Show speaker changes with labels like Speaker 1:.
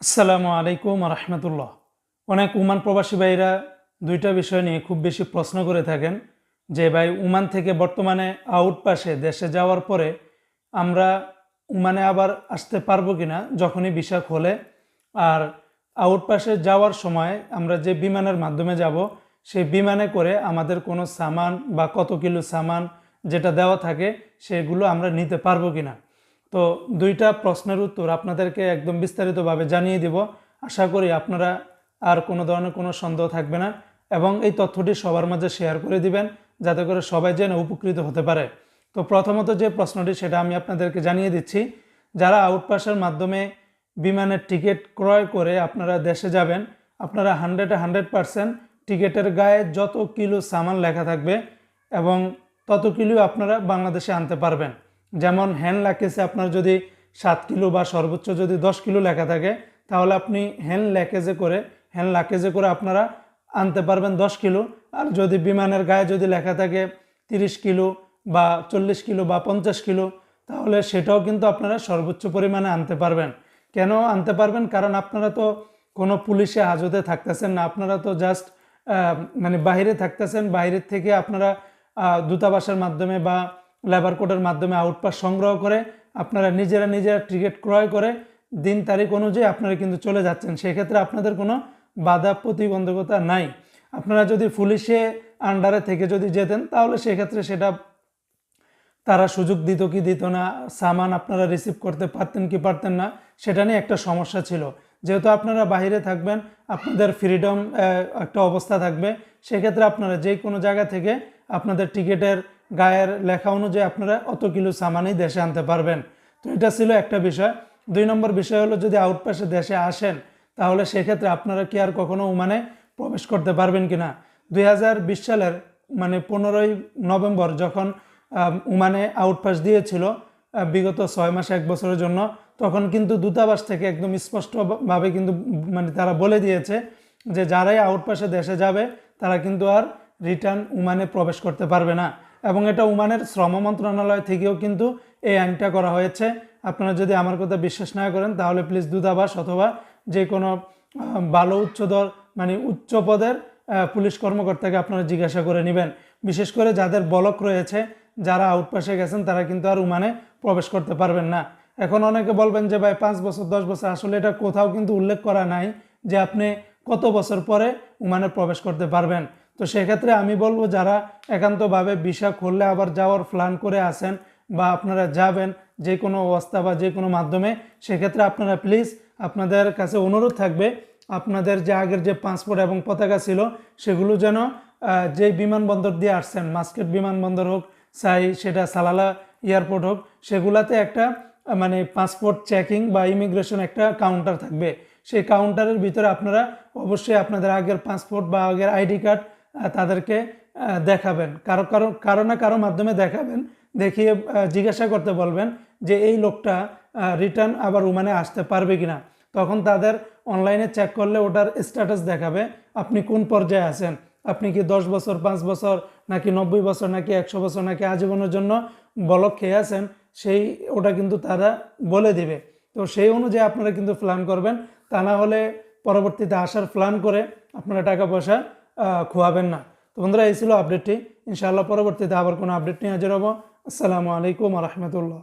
Speaker 1: আসসালামু আলাইকুম রহমতুল্লাহ। অনেক উমান প্রবাসী ভাইরা দুইটা বিষয় নিয়ে খুব বেশি প্রশ্ন করে থাকেন যে, ভাই, উমান থেকে বর্তমানে আউট পাশে দেশে যাওয়ার পরে আমরা উমানে আবার আসতে পারব কিনা? যখনই ভিসা খোলে, আর আউট পাশে যাওয়ার সময় আমরা যে বিমানের মাধ্যমে যাব, সেই বিমানে করে আমাদের কোনো সামান বা কত কিলো সামান যেটা দেওয়া থাকে, সেগুলো আমরা নিতে পারব কিনা? তো দুইটা প্রশ্নের উত্তর আপনাদেরকে একদম বিস্তারিতভাবে জানিয়ে দিব। আশা করি আপনারা আর কোনো ধরনের কোনো সন্দেহ থাকবে না এবং এই তথ্যটি সবার মাঝে শেয়ার করে দিবেন, যাতে করে সবাই যেন উপকৃত হতে পারে। তো প্রথমত যে প্রশ্নটি, সেটা আমি আপনাদেরকে জানিয়ে দিচ্ছি। যারা আউটপাসের মাধ্যমে বিমানের টিকিট ক্রয় করে আপনারা দেশে যাবেন, আপনারা হান্ড্রেডে হান্ড্রেড পারসেন্ট টিকিটের গায়ে যত কিলো সামান লেখা থাকবে এবং তত কিলো আপনারা বাংলাদেশে আনতে পারবেন। যেমন হ্যান্ড লাকেজে আপনার যদি সাত কিলো বা সর্বোচ্চ যদি দশ কিলো লেখা থাকে, তাহলে আপনি হ্যান্ড ল্যাকেজে করে হ্যান্ড লাকেজে করে আপনারা আনতে পারবেন দশ কিলো। আর যদি বিমানের গায়ে যদি লেখা থাকে তিরিশ কিলো বা চল্লিশ কিলো বা পঞ্চাশ কিলো, তাহলে সেটাও কিন্তু আপনারা সর্বোচ্চ পরিমাণে আনতে পারবেন। কেন আনতে পারবেন? কারণ আপনারা তো কোনো পুলিশে হাজতে থাকতেছেন না। আপনারা তো জাস্ট মানে বাইরে থাকতেছেন। বাইরের থেকে আপনারা দূতাবাসের মাধ্যমে বা লেবার কোডের মাধ্যমে আউটপাস সংগ্রহ করে, আপনারা নিজেরা নিজেরা টিকিট ক্রয় করে, দিন তারিখ অনুযায়ী আপনারা কিন্তু চলে যাচ্ছেন। সেক্ষেত্রে আপনাদের কোনো বাধা প্রতিবন্ধকতা নাই। আপনারা যদি পুলিশে আন্ডারে থেকে যদি যেতেন, তাহলে সেক্ষেত্রে সেটা তারা সুযোগ দিত কি দিত না, সামান আপনারা রিসিভ করতে পারতেন কি পারতেন না, সেটা নিয়ে একটা সমস্যা ছিল। যেহেতু আপনারা বাইরে থাকবেন, আপনাদের ফ্রিডম একটা অবস্থা থাকবে, সেক্ষেত্রে আপনারা যে কোনো জায়গা থেকে আপনাদের টিকিটের গায়ের লেখা অনুযায়ী আপনারা অত কিলো সামানই দেশে আনতে পারবেন। তো এটা ছিল একটা বিষয়। দুই নম্বর বিষয় হলো যদি আউটপাসে দেশে আসেন, তাহলে সেক্ষেত্রে আপনারা কি আর কখনো উমানে প্রবেশ করতে পারবেন কিনা? দুই হাজার বিশ সালের মানে পনেরোই নভেম্বর যখন উমানে আউটপাস দিয়েছিল বিগত ছয় মাস এক বছরের জন্য, তখন কিন্তু দূতাবাস থেকে একদম স্পষ্টভাবে কিন্তু মানে তারা বলে দিয়েছে যে যারাই আউটপাসে দেশে যাবে, তারা কিন্তু আর রিটার্ন উমানে প্রবেশ করতে পারবে না। এবং এটা উমানের শ্রম মন্ত্রণালয় থেকেও কিন্তু এই আইনটা করা হয়েছে। আপনারা যদি আমার কথা বিশ্বাস না করেন, তাহলে প্লিজ দূতাবাস অথবা যে কোনো ভালো উচ্চদর মানে উচ্চ পদের পুলিশ কর্মকর্তাকে আপনারা জিজ্ঞাসা করে নেবেন। বিশেষ করে যাদের বলক রয়েছে, যারা আউটপাসে গেছেন, তারা কিন্তু আর উমানে প্রবেশ করতে পারবেন না। এখন অনেকে বলবেন যে, ভাই, পাঁচ বছর, দশ বছর, আসলে এটা কোথাও কিন্তু উল্লেখ করা নাই যে আপনি কত বছর পরে উমানে প্রবেশ করতে পারবেন। তো সেক্ষেত্রে আমি বলব যারা একান্তভাবে ভিসা খুললে আবার যাওয়ার প্ল্যান করে আসেন বা আপনারা যাবেন যে কোনো অবস্থা বা যে কোনো মাধ্যমে, সেক্ষেত্রে আপনারা প্লিজ আপনাদের কাছে অনুরোধ থাকবে আপনাদের যে আগের যে পাসপোর্ট এবং পতাকা ছিল, সেগুলো যেন যে বিমানবন্দর দিয়ে আসছেন, মাস্কেট বিমানবন্দর হোক চাই সেটা সালালা এয়ারপোর্ট হোক, সেগুলাতে একটা মানে পাসপোর্ট চেকিং বা ইমিগ্রেশন একটা কাউন্টার থাকবে। সেই কাউন্টারের ভিতরে আপনারা অবশ্যই আপনাদের আগের পাসপোর্ট বা আগের আইডি কার্ড তাদেরকে দেখাবেন। কারও কারও কারও না কারও মাধ্যমে দেখাবেন, দেখিয়ে জিজ্ঞাসা করতে বলবেন যে এই লোকটা রিটার্ন আবার উমানে আসতে পারবে কিনা। তখন তাদের অনলাইনে চেক করলে ওটার স্ট্যাটাস দেখাবে, আপনি কোন পর্যায়ে আছেন? আপনি কি দশ বছর, পাঁচ বছর, নাকি নব্বই বছর, নাকি একশো বছর, নাকি আজীবনের জন্য বলক খেয়ে আছেন, সেই, ওটা কিন্তু তারা বলে দিবে। তো সেই অনুযায়ী আপনারা কিন্তু প্ল্যান করবেন। তা না হলে পরবর্তীতে আসার প্ল্যান করে আপনারা টাকা পয়সা খোয়াবেন না। তো বন্ধুরা, এই ছিল আপডেটটি ইনশাআল্লাহ পরবর্তীতে আবার কোনো আপডেট নিয়ে হাজির হব। আসসালামু আলাইকুম রহমতুল্লাহ।